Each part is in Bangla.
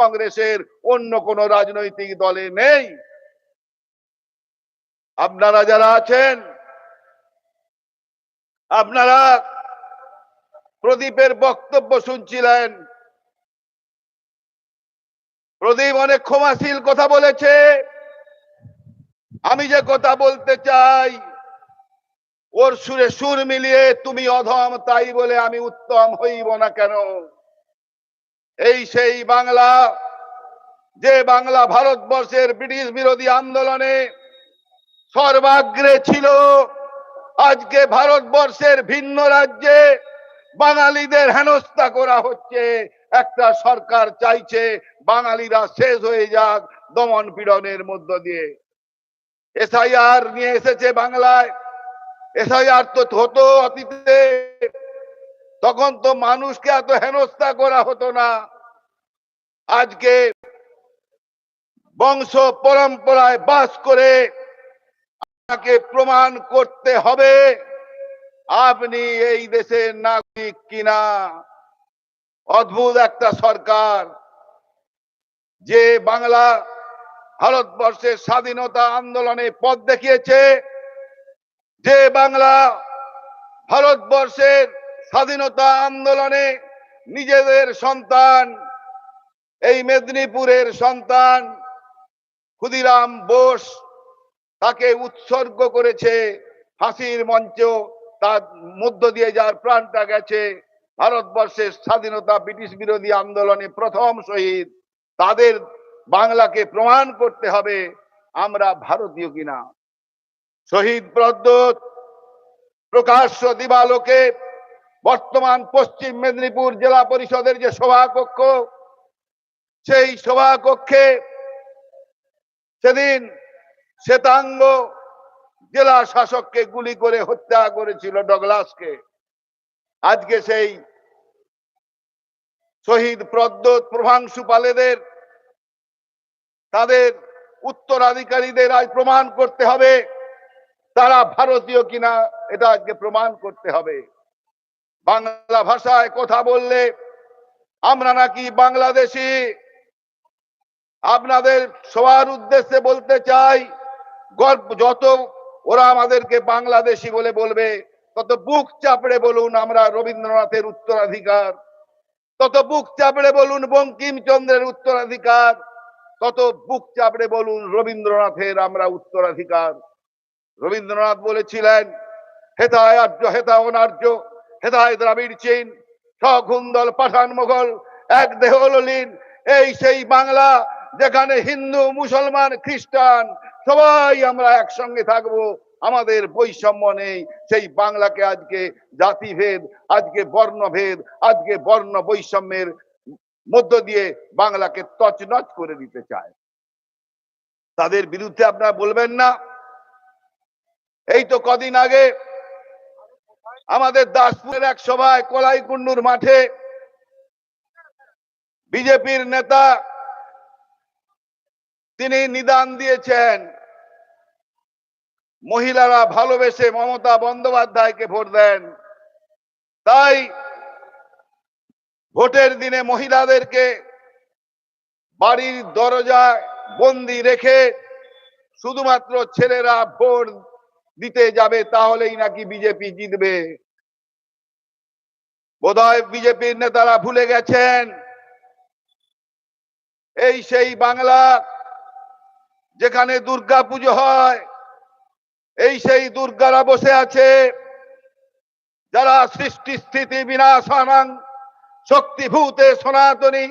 কংগ্রেসের অন্য কোন রাজনৈতিক দলে নেই। আপনারা যারা আছেন, আপনারা প্রদীপের বক্তব্য শুনছিলেন। প্রদীপ অনেক ক্ষমাশীল কথা বলেছে। আমি যে কথা বলতে চাই, ওর সুরে সুর মিলিয়ে তুমি অধম, তাই বলে আমি উত্তম হইব না কেন? এই সেই বাংলা, যে বাংলা ভারতবর্ষের ব্রিটিশ বিরোধী আন্দোলনে সর্বাগ্রে ছিল, আজকে ভারতবর্ষের ভিন্ন রাজ্যে বাঙালিদের হেনস্থা করা হচ্ছে। একটা সরকার চাইছে বাঙালিরা শেষ হয়ে যাক দমন পীড়নের মধ্য দিয়ে। এসআইআর নিয়ে এসেছে বাংলায়। এসআইআর তো হতো অতীতে। তখন তো মানুষকে এত হেনস্থা করা হতো না। আজকে বংশ পরম্পরায় বাস করে আপনাকে প্রমাণ করতে হবে, আপনি এই দেশের নাগরিক কিনা? অদ্ভুত একটা সরকার যে বাংলা ভারতবর্ষের স্বাধীনতা আন্দোলনে পথ দেখিয়েছে, যে বাংলা ভারতবর্ষের স্বাধীনতা আন্দোলনে নিজেদের সন্তান, এই মেদিনীপুরের সন্তান ক্ষুদিরাম বোস তাকে উৎসর্গ করেছে ফাঁসির মঞ্চ তার মধ্য দিয়ে যার প্রাণটা গেছে ভারতবর্ষের স্বাধীনতা ব্রিটিশ বিরোধী আন্দোলনে প্রথম শহীদ। তাদের বাংলাকে প্রমাণ করতে হবে আমরা ভারতীয় কিনা। শহীদ প্রদ্যোত প্রকাশ্য দিবালোকে বর্তমান পশ্চিম মেদিনীপুর জেলা পরিষদের যে সভাকক্ষ, সেই সভাকক্ষে সেদিন শ্বেতাঙ্গ জেলা শাসককে গুলি করে হত্যা করেছিল ডগলাসকে। আজকে সেই শহীদ প্রদ্যোত প্রভাংশু পালেদের তাদের উত্তরাধিকারীদের আজ প্রমাণ করতে হবে, তারা ভারতীয় কিনা, এটা আজকে প্রমাণ করতে হবে। বাংলা ভাষায় কথা বললে আমরা নাকি বাংলাদেশি। আপনাদের সবার উদ্দেশ্যে বলতে চাই, গর্ব যত ওরা আমাদেরকে বাংলাদেশি বলে বলবে, তত বুক চাপড়ে বলুন আমরা রবীন্দ্রনাথের উত্তরাধিকার। তত বুক চাপড়ে বলুন বঙ্কিমচন্দ্রের উত্তরাধিকার। তত বুক চাপড়ে বলুন রবীন্দ্রনাথের আমরা উত্তরাধিকার। রবীন্দ্রনাথ বলেছিলেন হেতা আর্য হেতা অনার্য হেতায় দ্রাবিড় চীন সখুন্দল পাঠান মোগল এক দেহ ললিন এই সেই বাংলা যেখানে হিন্দু, মুসলমান, খ্রিস্টান, সবাই আমরা একসঙ্গে থাকব, আমাদের বৈষম্য নেই। সেই বাংলাকে আজকে জাতিভেদ, আজকে বর্ণভেদ, আজকে বর্ণ বৈষম্যের মধ্য দিয়ে বাংলাকে তছনছ করে দিতে চায়। তাদের বিরুদ্ধে আপনারা বলবেন না। এই তো কদিন আগে আমাদের দাসপুরের এক সভায় কলাইকুন্ডুর মাঠে বিজেপির নেতা তিনি নিদান দিয়েছেন। মহিলারা ভালোবেসে মমতা বন্দ্যোপাধ্যায়কে ভোট দেন। তাই ভোটের দিনে মহিলাদেরকে বাড়ির দরজায় বন্দি রেখে শুধুমাত্র ছেলেরা ভোট দিতে যাবে, তাহলেই নাকি বিজেপি জিতবে। বোধহয় বিজেপির নেতারা ভুলে গেছেন, এই সেই বাংলা যেখানে দুর্গা পুজো হয়, এই সেই দুর্গারা বসে আছে। যারা সৃষ্টি স্থিতি বিনাশানাং, শক্তিভূতে সনাতনী,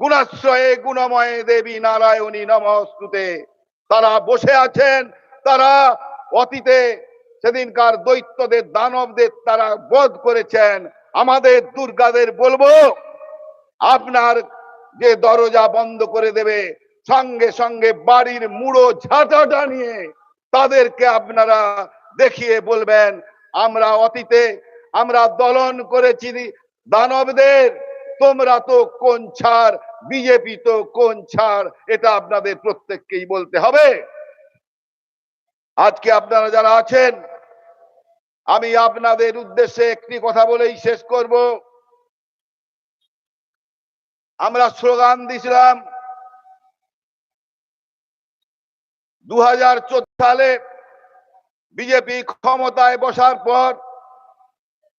গুণাশ্রয়ে গুণময়ে দেবী নারায়ণী নমস্তুতে। তারা বসে আছেন, তারা অতীতে সেদিনকার দৈত্যদের, দানবদের তারা বধ করেছেন। আমাদের দুর্গাদের বলব, আপনার যে দরজা বন্ধ করে দেবে, সঙ্গে সঙ্গে বাড়ির মুড়ো ঝাঁটাটা নিয়ে তাদেরকে আপনারা দেখিয়ে বলবেন, আমরা অতীতে আমরা দলন করেছি দানবদের, তোমরা তো কোন ছাড়, বিজেপি তো কোন ছাড়, এটা আপনাদের প্রত্যেককেই বলতে হবে। আজকে আপনারা যারা আছেন, আমি আপনাদের উদ্দেশ্যে একটি কথা বলেই শেষ করব। আমরা স্লোগান দিয়েছিলাম দু সালে বিজেপি ক্ষমতায় বসার পর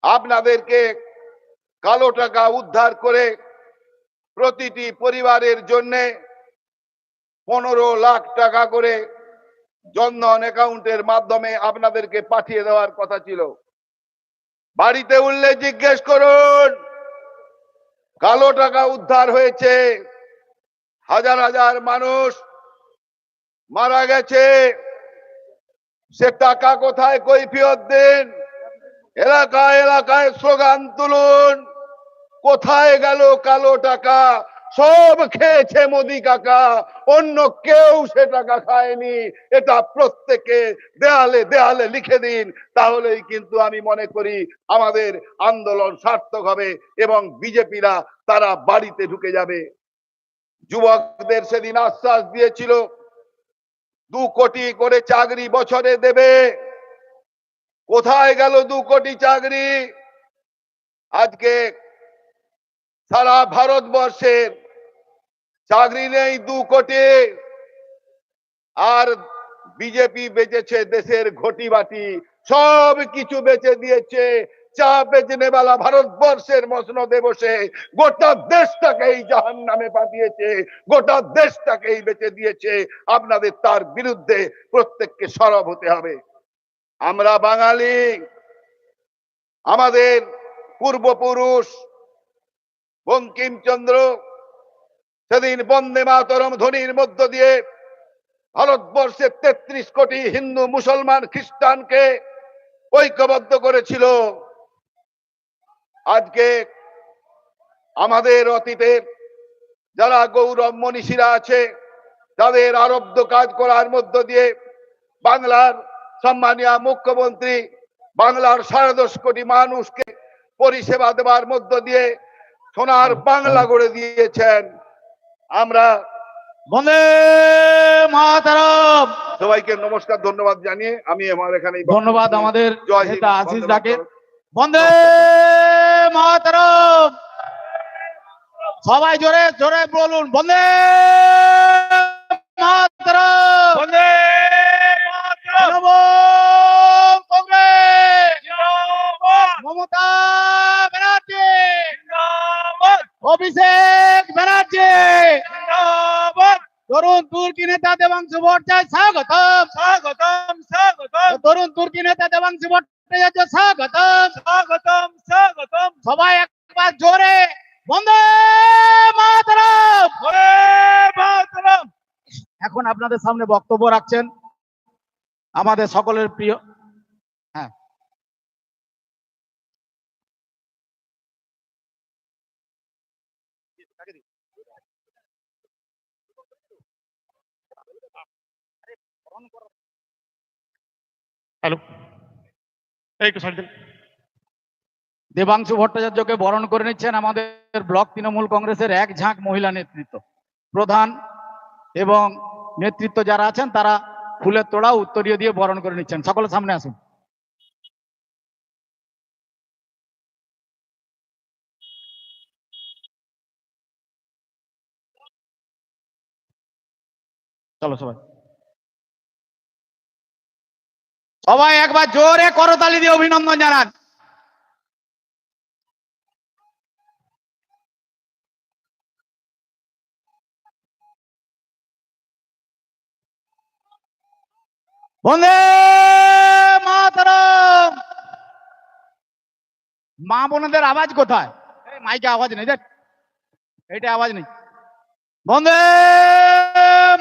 আপনাদেরকে কালো টাকা উদ্ধার করে প্রতিটি পরিবারের জন্যে পনেরো লাখ টাকা করে জনধন অ্যাকাউন্টের মাধ্যমে আপনাদেরকে পাঠিয়ে দেওয়ার কথা ছিল। বাড়িতে উঠলে জিজ্ঞেস করুন, কালো টাকা উদ্ধার হয়েছে, হাজার হাজার মানুষ মারা গেছে, সে টাকা কোথায়, কৈফিয়ত দিন, এলাকায় এলাকায় স্লোগান তুলুন, কোথায় গেল কালো টাকা? সব খেয়েছে মোদি কাকা, অন্য কেউ সে টাকা খায়নি। এটা প্রত্যেকে দেয়ালে দেয়ালে লিখে দিন, তাহলেই কিন্তু আমি মনে করি আমাদের আন্দোলন সার্থক হবে এবং বিজেপিরা তারা বাড়িতে ঢুকে যাবে। যুবকদের সেদিন আশ্বাস দিয়েছিল, দু কোটি করে চাকরি বছরে দেবে। কোথায় গেল দু কোটি চাকরি? আজকে সারা ভারতবর্ষের চাকরি নেই দু কোটি। আর বিজেপি বেচেছে দেশের ঘটি বাটি সব কিছু বেচে দিয়েছে। চা বেচনে বেলা ভারতবর্ষের মসনদে বসে গোটা দেশটাকেই জাহান নামে পাঠিয়েছে। গোটা দেশটাকেই বেচে দিয়েছে। আপনাদের তার বিরুদ্ধে প্রত্যেককে সরব হতে হবে। আমরা বাঙালি, আমাদের পূর্বপুরুষ বঙ্কিমচন্দ্র সেদিন বন্দে মাতরম ধ্বনির মধ্য দিয়ে ভারতবর্ষে তেত্রিশ কোটি হিন্দু মুসলমান খ্রিস্টানকে ঐক্যবদ্ধ করেছিল। আজকে আমাদের অতীতে যারা গৌরব মনীষীরা আছে, তাদের আরব্ধ কাজ করার মধ্য দিয়ে বাংলার সম্মানীয় মুখ্যমন্ত্রী বাংলার সাড়ে দশ কোটি মানুষকে পরিষেবা দেওয়ার মধ্য দিয়ে সোনার বাংলা গড়ে দিয়েছেন। আমরা বন্দে মাতারাম। সবাইকে নমস্কার ধন্যবাদ জানিয়ে আমি আমার এখানে ধন্যবাদ আমাদের জয় হিন্দ, নেতা আশিস ডাকে। বন্দে মাতারাম। সবাই জোরে জোরে বলুন বন্দে মাতারাম। বন্দে সামনে বক্তব্য রাখছেন আমাদের সকলের প্রিয় হ্যাঁ। হ্যালো। এই তো সাইড দেবাংশু ভট্টাচার্যকে বরণ করে নিচ্ছেন আমাদের ব্লক তৃণমূল কংগ্রেসের এক ঝাঁক মহিলা নেতৃত্ব প্রধান এবং নেতৃত্ব যারা আছেন, তারা ফুলের তোড়া উত্তরীয় দিয়ে বরণ করে নিচ্ছেন। সকলের সামনে আসুন। চলো সবাই। সবাই একবার জোরে করতালি দিয়ে অভিনন্দন জানান। বন্দে মাতরম। মা বোনদের আওয়াজ কোথায়? মাইকে আওয়াজ নেই দেখ। এটা আওয়াজ নেই। বন্দে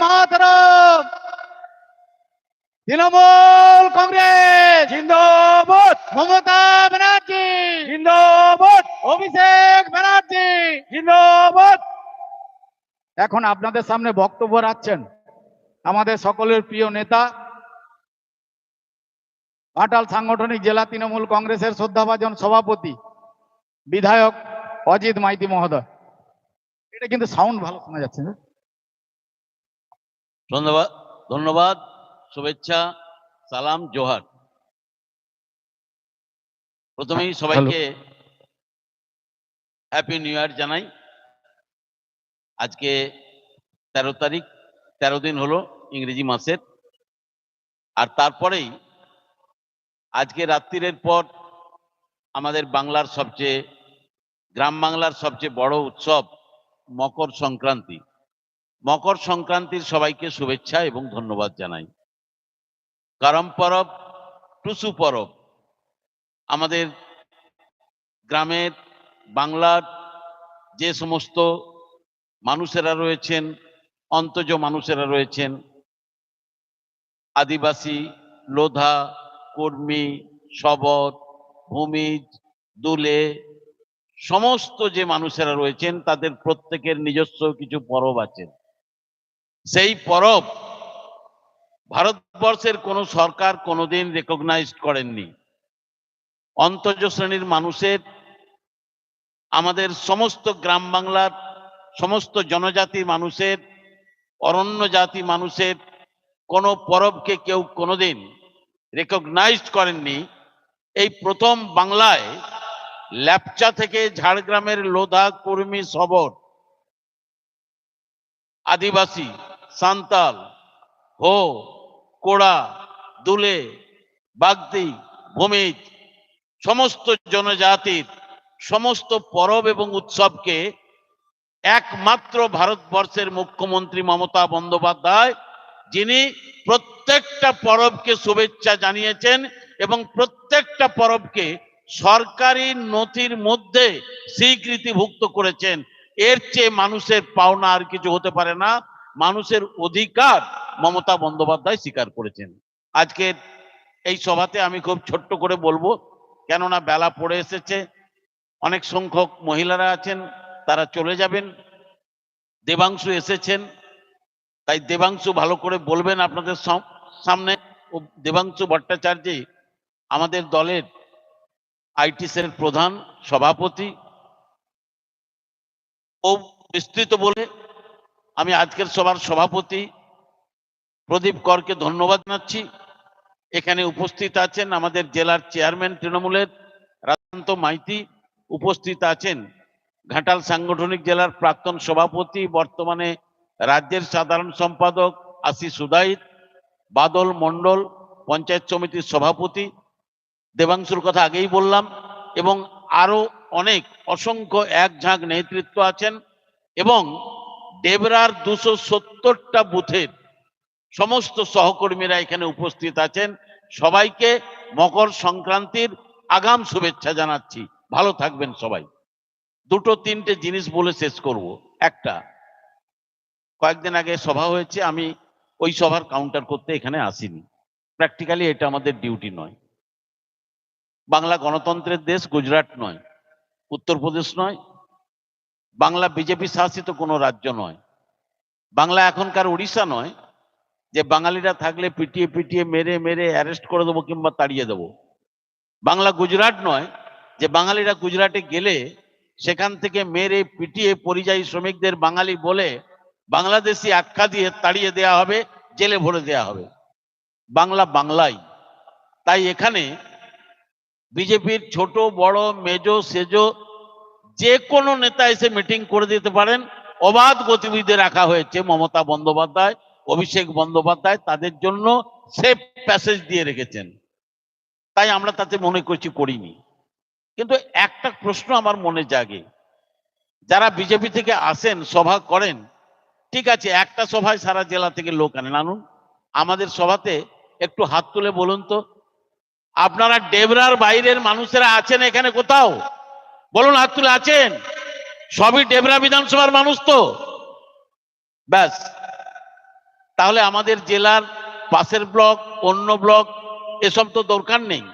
মাতরম। তৃণমূল কংগ্রেস। জিন্দাবাদ। মমতা ব্যানার্জি। জিন্দাবাদ। অভিষেক ব্যানার্জি। জিন্দাবাদ। এখন আপনাদের সামনে বক্তব্য রাখছেন আমাদের সকলের প্রিয় নেতা ঘাটাল সাংগঠনিক জেলা তৃণমূল কংগ্রেসের শ্রদ্ধাভাজন সভাপতি বিধায়ক অজিত মাইতি মহোদয়। এটা কিন্তু সাউন্ড ভালো শোনা যাচ্ছে না? ধন্যবাদ ধন্যবাদ শুভেচ্ছা সালাম জোহার। প্রথমেই সবাইকে হ্যাপি নিউ ইয়ার জানাই। আজকে তেরো তারিখ তেরো দিন হলো ইংরেজি মাসের। আর তারপরেই আজকে রাত্রিরের পর আমাদের বাংলার সবচেয়ে, গ্রাম বাংলার সবচেয়ে বড় উৎসব মকর সংক্রান্তি। মকর সংক্রান্তির সবাইকে শুভেচ্ছা এবং ধন্যবাদ জানাই। করম পরব, টুসু পরব। আমাদের গ্রামের বাংলার যে সমস্ত মানুষেরা রয়েছেন অন্তজ মানুষেরা রয়েছেন, আদিবাসী, লোধা কর্মী শবর ভূমিজ, দুলে, সমস্ত যে মানুষেরা রয়েছেন, তাদের প্রত্যেকের নিজস্ব কিছু পরব আছে। সেই পরব ভারতবর্ষের কোনো সরকার কোনোদিন রেকগনাইজ করেননি। অন্তর্জ শ্রেণির মানুষের আমাদের সমস্ত গ্রাম বাংলার সমস্ত জনজাতি মানুষের, অরণ্য জাতি মানুষের কোনো পরবকে কেউ কোনোদিন রেকগনাইজ করেননি। এই প্রথম বাংলায় ল্যাপচা থেকে ঝাড়গ্রামের লোধা কর্মী সবর, আদিবাসী, সান্তাল, হো, কোড়া, দুলে, বাগদি, ভূমিজ, সমস্ত জনজাতির, সমস্ত পরব এবং উৎসবকে একমাত্র ভারতবর্ষের মুখ্যমন্ত্রী মমতা বন্দ্যোপাধ্যায় যিনি প্রত্যেকটা পরবকে শুভেচ্ছা জানিয়েছেন এবং প্রত্যেকটা পরবকে সরকারি নথির মধ্যে স্বীকৃতিভুক্ত করেছেন। এর চেয়ে মানুষের পাওনা আর কিছু হতে পারে না। মানুষের অধিকার মমতা বন্দ্যোপাধ্যায় স্বীকার করেছেন। আজকের এই সভাতে আমি খুব ছোট্ট করে বলব, কেননা বেলা পড়ে এসেছে, অনেক সংখ্যক মহিলারা আছেন, তারা চলে যাবেন। দেবাংশু এসেছেন তাই দেবাংশু ভালো করে বলবেন আপনাদের সামনে। ও দেবাংশু ভট্টাচার্য আমাদের দলের আইটি সেলের প্রধান সভাপতি। ও বিস্তৃত বলে আমি আজকের সভার সভাপতি প্রদীপ করকে ধন্যবাদ জানাচ্ছি। এখানে উপস্থিত আছেন আমাদের জেলার চেয়ারম্যান তৃণমূলের রাধাকান্ত মাইতি। উপস্থিত আছেন ঘাটাল সাংগঠনিক জেলার প্রাক্তন সভাপতি, বর্তমানে রাজ্যের সাধারণ সম্পাদক আশিস সুদাইত বাদল মণ্ডল, পঞ্চায়েত সমিতির সভাপতি দেবাংশুর কথা আগেই বললাম, এবং আরও অনেক অসংখ্য এক ঝাঁক নেতৃত্ব আছেন এবং ডেবরার দুশো সত্তরটা বুথের সমস্ত সহকর্মীরা এখানে উপস্থিত আছেন। সবাইকে মকর সংক্রান্তির আগাম শুভেচ্ছা জানাচ্ছি। ভালো থাকবেন সবাই। দুটো তিনটে জিনিস বলে শেষ করব। একটা কয়েকদিন আগে সভা হয়েছে, আমি ওই সভার কাউন্টার করতে এখানে আসিনি। প্র্যাকটিক্যালি এটা আমাদের ডিউটি নয়। বাংলা গণতন্ত্রের দেশ গুজরাট নয়, উত্তরপ্রদেশ নয়, বাংলা বিজেপি শাসিত কোনো রাজ্য নয়। বাংলা এখনকার উড়িষ্যা নয়, যে বাঙালিরা থাকলে পিটিয়ে পিটিয়ে মেরে মেরে অ্যারেস্ট করে দেবো কিংবা তাড়িয়ে দেবো। বাংলা গুজরাট নয়, যে বাঙালিরা গুজরাটে গেলে সেখান থেকে মেরে পিটিয়ে পরিযায়ী শ্রমিকদের বাঙালি বলে বাংলাদেশি আখ্যা দিয়ে তাড়িয়ে দেয়া হবে, জেলে ভরে দেয়া হবে। বাংলা বাংলাই। তাই এখানে বিজেপির ছোট, বড়, মেজো, সেজো যে কোনো নেতা এসে মিটিং করে দিতে পারেন। অবাধ গতিবিধি রাখা হয়েছে মমতা বন্দ্যোপাধ্যায়, অভিষেক বন্দ্যোপাধ্যায়, তাদের জন্য সেফ প্যাসেজ দিয়ে রেখেছেন। তাই আমরা তাতে মনে করছি করিনি। কিন্তু একটা প্রশ্ন আমার মনে জাগে। যারা বিজেপি থেকে আসেন, সভা করেন ঠিক আছে, একটা সভায় সারা জেলা থেকে লোক আনেন আনুন আমাদের সভাতে একটু হাত তুলে বলুন তো, আপনারা ডেবরার বাইরের মানুষেরা আছেন এখানে কোথাও? বলুন, হাত তুলে আছেন? সবই ডেবরা বিধানসভার মানুষ তো। ব্যাস, তাহলে আমাদের জেলার পাশের ব্লক, অন্য ব্লক, এসব তো দরকার নেই।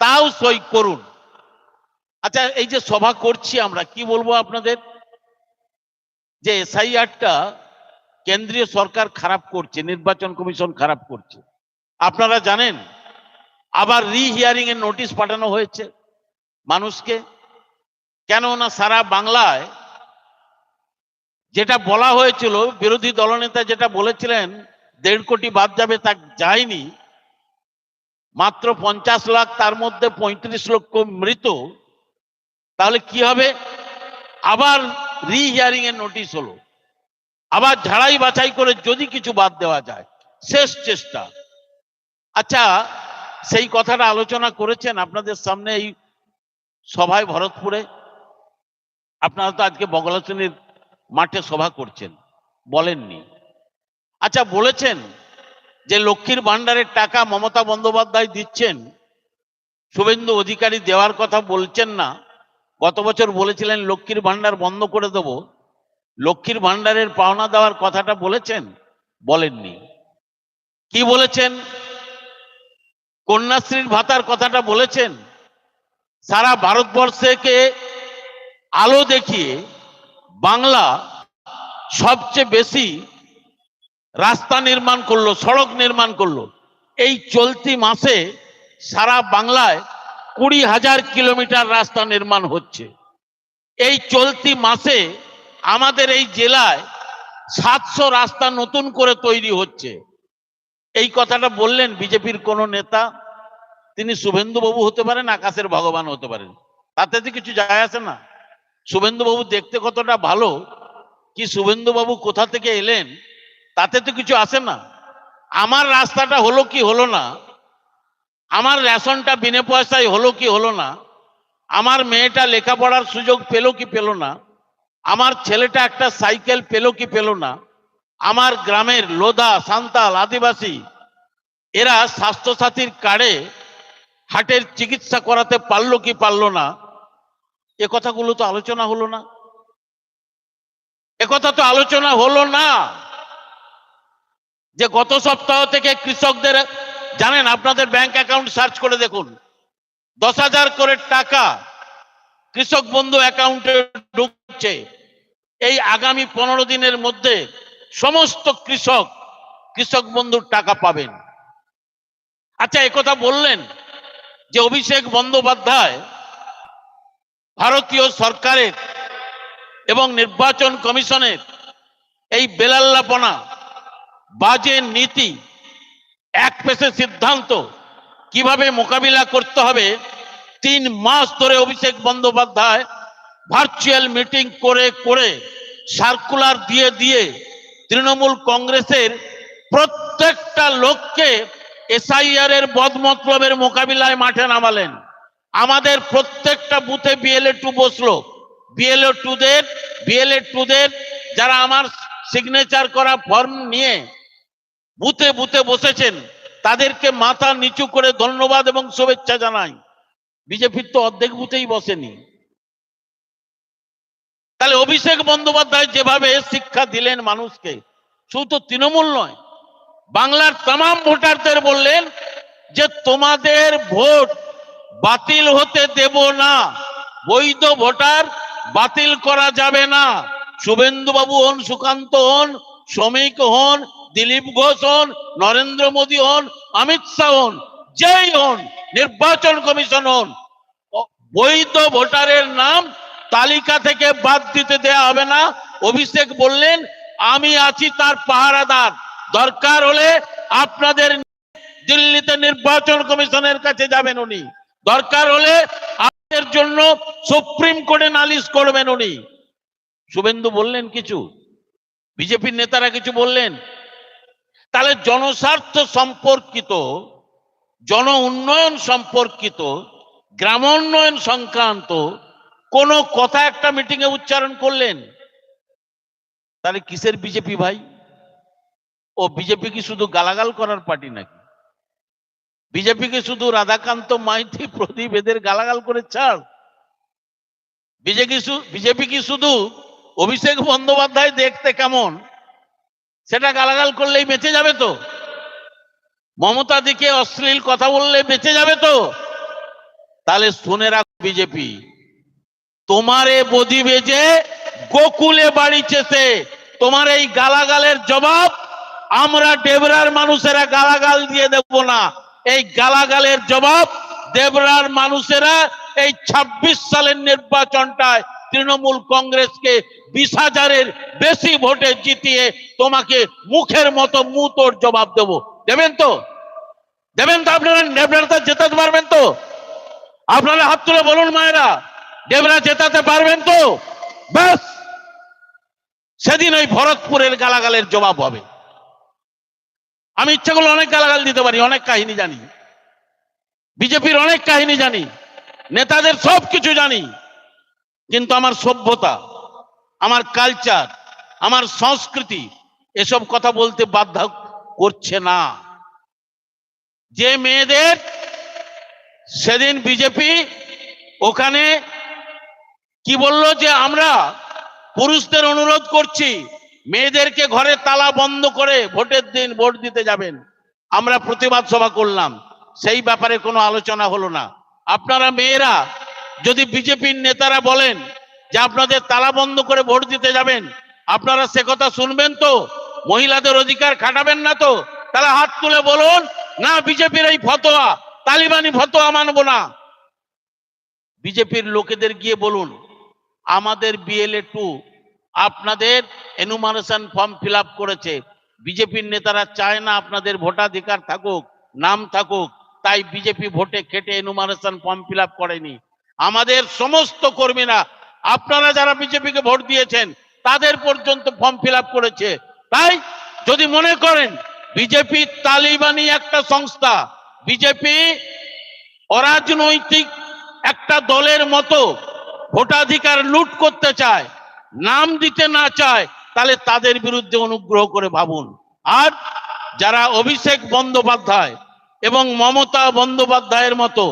তাও সই করুন। আচ্ছা এই যে সভা করছি আমরা, কি বলব আপনাদের? যে এসআইআরটা কেন্দ্রীয় সরকার খারাপ করছে, নির্বাচন কমিশন খারাপ করছে। আপনারা জানেন, আবার রিহিয়ারিং এর নোটিশ পাঠানো হয়েছে মানুষকে। কেননা সারা বাংলায় যেটা বলা হয়েছিল, বিরোধী দলনেতা যেটা বলেছিলেন, দেড় কোটি বাদ যাবে তা যায়নি। মাত্র পঞ্চাশ লাখ, তার মধ্যে পঁয়ত্রিশ লক্ষ মৃত। তাহলে কি হবে? আবার রি হিয়ারিং এর নোটিশ হলো। আবার ঝাড়াই বাছাই করে যদি কিছু বাদ দেওয়া যায়, শেষ চেষ্টা। আচ্ছা সেই কথাটা আলোচনা করেছেন আপনাদের সামনে এই সভায় ভরতপুরে? আপনারা তো আজকে বগলাচনীর মাঠে সভা করছেন, বলেননি। আচ্ছা বলেছেন যে লক্ষ্মীর ভান্ডারের টাকা মমতা বন্দ্যোপাধ্যায় দিচ্ছেন, শুভেন্দু অধিকারী দেওয়ার কথা বলছেন না গত বছর বলেছিলেন, লক্ষ্মীর ভান্ডার বন্ধ করে দেব। লক্ষ্মীর ভান্ডারের পাওনা দেওয়ার কথাটা বলেছেন? বলেননি। কি বলেছেন? কন্যাশ্রীর ভাতার কথাটা বলেছেন? সারা ভারতবর্ষকে আলো দেখিয়ে বাংলা সবচেয়ে বেশি রাস্তা নির্মাণ করল, সড়ক নির্মাণ করল। এই চলতি মাসে সারা বাংলায় কুড়ি হাজার কিলোমিটার রাস্তা নির্মাণ হচ্ছে। এই চলতি মাসে আমাদের এই জেলায় সাতশো রাস্তা নতুন করে তৈরি হচ্ছে। এই কথাটা বললেন বিজেপির কোন নেতা। তিনি শুভেন্দু বাবু হতে পারেন, আকাশের ভগবান হতে পারেন। তাতে তো কিছু যায় আসে না। শুভেন্দু বাবু দেখতে কতটা ভালো, কি শুভেন্দু বাবু কোথা থেকে এলেন, তাতে তো কিছু আসে না। আমার রাস্তাটা হলো কি হলো না আমার রেশনটা বিনে পয়সায় হলো কি হলো না? আমার মেয়েটা লেখাপড়ার সুযোগ পেল কি পেল না? আমার ছেলেটা একটা সাইকেল পেল কি পেল না? আমার গ্রামের লোধা সান্তাল, আদিবাসী, এরা স্বাস্থ্যসাথীর কার্ডে হার্টের চিকিৎসা করাতে পারল কি পারল না? এ কথাগুলো তো আলোচনা হলো না। একথা তো আলোচনা হলো না। যে গত সপ্তাহ থেকে কৃষকদের জানেন, আপনাদের ব্যাংক অ্যাকাউন্ট সার্চ করে দেখুন। দশ হাজার করে টাকা কৃষক বন্ধু অ্যাকাউন্টে ঢুকছে। এই আগামী পনেরো দিনের মধ্যে সমস্ত কৃষক কৃষক বন্ধুর টাকা পাবেন। আচ্ছা একথা বললেন যে অভিষেক বন্দ্যোপাধ্যায় ভারতীয় সরকারের এবং নির্বাচন কমিশনের এই বেলাল্লাপনা বাজে নীতি এক পেশে সিদ্ধান্ত। কীভাবে মোকাবিলা করতে হবে? তিন মাস ধরে অভিষেক বন্দ্যোপাধ্যায় ভার্চুয়াল মিটিং করে করে সার্কুলার দিয়ে দিয়ে তৃণমূল কংগ্রেসের প্রত্যেকটা লোককে এসআইআর এর বদমতলবের মোকাবিলায় মাঠে নামালেন। আমাদের প্রত্যেকটা বুথে বিএলএ টু বসল। বিএলএ টুদের বিএলএ টুদের যারা আমার সিগনেচার করা ফর্ম নিয়ে বুথে বুথে বসেছেন। তাদেরকে মাথা নিচু করে ধন্যবাদ এবং শুভেচ্ছা জানাই। বিজেপির তো অর্ধেক বুথেই বসেনি। তাহলে অভিষেক বন্দ্যোপাধ্যায় যেভাবে শিক্ষা দিলেন মানুষকে, শুধু তো তৃণমূল নয়, বাংলার তাম ভোটারদের বললেন যে তোমাদের ভোট বাতিল হতে দেব না, বৈধ ভোটার বাতিল করা যাবে না। শুভেন্দু বাবু হন, সুকান্ত হন, শ্রমিক হন দিলীপ ঘোষ হন, নরেন্দ্র মোদী হন, অমিত শাহ হন যেই হন, নির্বাচন কমিশন হন। বৈধ ভোটারের নাম তালিকা থেকে বাদ দিতে দেয়া হবে না। অভিষেক বললেন, আমি আছি তার পাহারাদার। দরকার হলে আপনাদের দিল্লিতে নির্বাচন কমিশনের কাছে যাবেন উনি। দরকার হলে আপনাদের জন্য সুপ্রিম কোর্টে নালিশ করবেন উনি। শুভেন্দু বললেন কিছু? বিজেপির নেতারা কিছু বললেন? তাহলে জনস্বার্থ সম্পর্কিত, জন উন্নয়ন সম্পর্কিত গ্রামোন্নয়ন সংক্রান্ত কোন কথা একটা মিটিং এ উচ্চারণ করলেন? তাহলে কিসের বিজেপি ভাই? ও বিজেপি কি শুধু গালাগাল করার পার্টি নাকি? বিজেপি কি শুধু রাধাকান্ত, মাইতি, প্রদীপ এদের গালাগাল করে ছাড়? বিজেপি বিজেপি কি শুধু অভিষেক বন্দ্যোপাধ্যায় দেখতে কেমন? সেটা গালাগাল করলেই বেঁচে যাবে তো। মমতা দিকে অশ্লীল কথা বললে বেঁচে যাবে তো। তাহলে শুনে রাখো বিজেপি। তোমারে বদি বেজে গোকুলে বাড়ি বাড়িছে তোমার এই গালাগালের জবাব আমরা ডেবরার মানুষেরা গালাগাল দিয়ে দেব না। এই গালাগালের জবাব দেবরার মানুষেরা এই ২৬ সালের নির্বাচনটায় তৃণমূল কংগ্রেসকে বিশ হাজারের বেশি ভোটে জিতিয়ে তোমাকে মুখের মতো মুতোর জবাব দেব। দেবেন তো? দেবেন তো আপনারা? তো জেতাতে পারবেন তো? আপনারা হাত তুলে বলুন মায়েরা দেবরা জেতাতে পারবেন তো? ব্যাস! সেদিন ওই ভরতপুরের গালাগালের জবাব হবে। আমি ইচ্ছা করলে অনেক গালাগাল দিতে পারি, অনেক কাহিনী জানি। বিজেপির অনেক কাহিনী জানি। নেতাদের সব কিছু জানি। কিন্তু আমার সভ্যতা, আমার কালচার আমার সংস্কৃতি, এসব কথা বলতে বাধ্য করছে না। যে মেয়েদের সেদিন বিজেপি ওখানে কি বলল যে, আমরা পুরুষদের অনুরোধ করছি, মেয়েদেরকে ঘরে তালা বন্ধ করে ভোটের দিন ভোট দিতে যাবেন। আমরা প্রতিবাদ সভা করলাম। সেই ব্যাপারে কোনো আলোচনা হলো না। আপনারা মেয়েরা যদি বিজেপির নেতারা বলেন যে আপনাদের তালা বন্ধ করে ভোট দিতে যাবেন, আপনারা সে কথা শুনবেন তো? মহিলাদের অধিকার খাটাবেন না তো? তাহলে হাত তুলে বলুন, না, বিজেপির এই ফতোয়া, তালিবানি ফতোয়া মানব না। বিজেপির লোকেদের গিয়ে বলুন, আমাদের বিএলএ টু আপনাদের এনুমারেশন ফর্ম ফিল করেছে। বিজেপির নেতারা চায় না আপনাদের ভোটাধিকার থাকুক, নাম থাকুক, তাই বিজেপি ভোটে কেটে এনুমারেশন ফর্ম ফিল করেনি। আমাদের সমস্ত কর্মীরা, আপনারা যারা বিজেপিকে ভোট দিয়েছেন, তাদের পর্যন্ত ফর্ম ফিল করেছে। তাই যদি মনে করেন, বিজেপি তালিবানি একটা সংস্থা, বিজেপি অরাজনৈতিক একটা দলের মতো ভোটাধিকার লুট করতে চায়, নাম দিতে না চায়, তাহলে তাদের বিরুদ্ধে অনুগ্রহ করে ভাবুন। আর যারা অভিষেক বন্দ্যোপাধ্যায় এবং মমতা বন্দ্যোপাধ্যায়ের মতো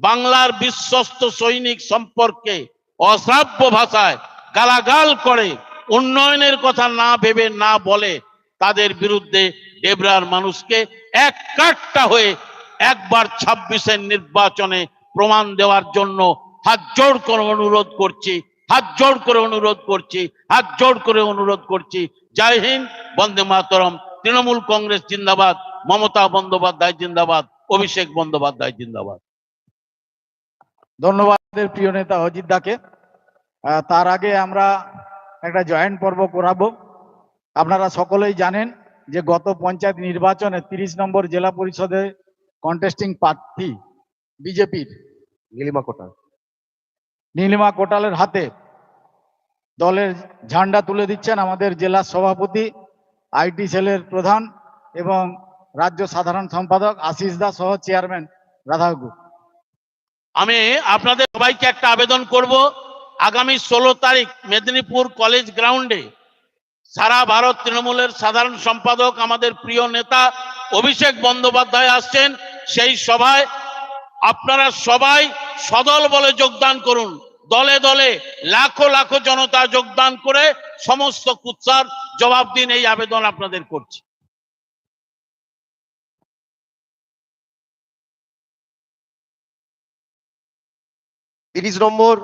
বাংলার বিশ্বস্ত সৈনিক সম্পর্কে অশ্রাব্য ভাষায় গালাগাল করে, উন্নয়নের কথা না ভেবে না বলে তাদের বিরুদ্ধে ডেবরার মানুষকে এক কাটটা হয়ে একবার ছাব্বিশের নির্বাচনে প্রমাণ দেওয়ার জন্য হাত জোড় করে অনুরোধ করছি হাত জোড় করে অনুরোধ করছি হাত জোড় করে অনুরোধ করছি। জয় হিন্দ, বন্দে মাতরম। তৃণমূল কংগ্রেস জিন্দাবাদ, মমতা বন্দ্যোপাধ্যায় জিন্দাবাদ, অভিষেক বন্দ্যোপাধ্যায় জিন্দাবাদ। ধন্যবাদ আমাদের প্রিয় নেতা অজিত দাকে। তার আগে আমরা একটা জয়েন্ট পর্ব করাবো। আপনারা সকলেই জানেন যে গত পঞ্চায়েত নির্বাচনে তিরিশ নম্বর জেলা পরিষদে কন্টেস্টিং প্রার্থী বিজেপির নীলিমা কোটাল। নীলিমা কোটালের হাতে দলের ঝান্ডা তুলে দিচ্ছেন আমাদের জেলা সভাপতি আইটি সেলের প্রধান এবং রাজ্য সাধারণ সম্পাদক আশিস দাস সহ চেয়ারম্যান রাধাগু আমি আপনাদের সবাইকে একটা আবেদন করব। আগামী ষোলো তারিখ মেদিনীপুর কলেজ গ্রাউন্ডে সারা ভারত তৃণমূলের সাধারণ সম্পাদক আমাদের প্রিয় নেতা অভিষেক বন্দ্যোপাধ্যায় আসছেন। সেই সভায় আপনারা সবাই সদল বলে যোগদান করুন। দলে দলে লাখো লাখো জনতা যোগদান করে সমস্ত কুৎসার জবাব দিন এই আবেদন আপনাদের করছি। তিরিশ নম্বর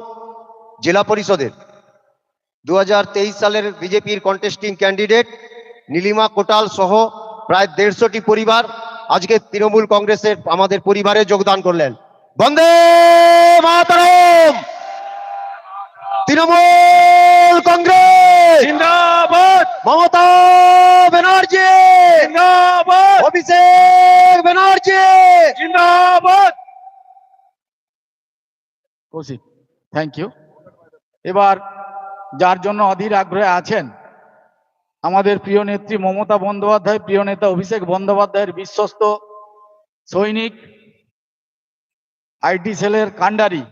জেলা পরিষদের। দু হাজার তেইশ সালের বিজেপির কন্টেস্টিং ক্যান্ডিডেট নীলিমা কোটাল সহ প্রায় দেড়শোটি পরিবার আজকে তৃণমূল কংগ্রেসের আমাদের পরিবারে যোগদান করলেন। বন্দে মাতরম! তৃণমূল কংগ্রেস! জিন্দাবাদ! মমতা ব্যানার্জি! জিন্দাবাদ! অভিষেক ব্যানার্জি! জিন্দাবাদ! কৌশিক থ্যাংক ইউ এবার যার জন্য অধীর আগ্রহে আছেন, আমাদের প্রিয় নেত্রী মমতা বন্দ্যোপাধ্যায়, প্রিয় নেতা অভিষেক বন্দ্যোপাধ্যায়ের বিশ্বস্ত সৈনিক, আইটি সেলের কাণ্ডারি